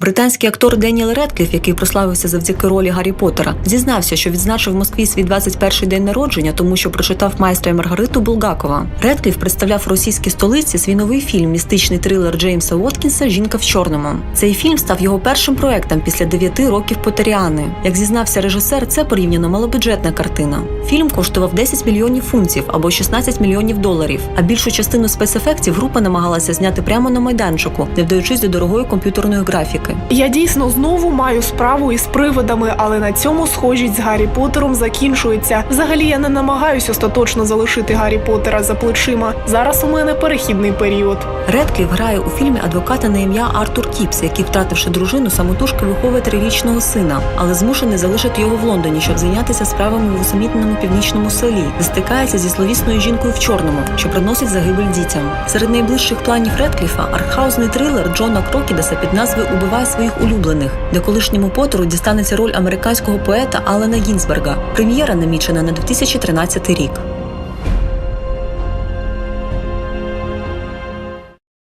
Британський актор Деніел Редкліф, який прославився завдяки ролі Гаррі Поттера, зізнався, що відзначив в Москві свій 21-й день народження, тому що прочитав майстра і Маргариту Булгакова. Редкліф представляв російській столиці свій новий фільм, містичний трилер Джеймса Уоткінса Жінка в чорному. Цей фільм став його першим проектом після 9 років Поттеріани. Як зізнався режисер, це порівняно малобюджетна картина. Фільм коштував 10 мільйонів фунтів або 16 мільйонів доларів. А більшу частину спецефектів група намагалася зняти прямо на майданчику, не вдаючись до дорогої комп'ютерної графіки. Я дійсно знову маю справу із привидами, але на цьому схожість з Гаррі Поттером закінчується. Взагалі я не намагаюсь остаточно залишити Гаррі Поттера за плечима. Зараз у мене перехідний період. Редкліф грає у фільмі адвоката на ім'я Артур Кіпс, який, втративши дружину, самотужки виховує трирічного сина, але змушений залишити його в Лондоні, щоб зайнятися справами в усамітненому північному селі, де стикається зі зловісною жінкою в чорному, що приносить загибель дітям. Серед найближчих планів Редкліфа артхаузний трилер Джона Крокідаса під назвою Убивай своїх улюблених, де колишньому потеру дістанеться роль американського поета Алена Гінзберга. Прем'єра намічена на 2013 рік.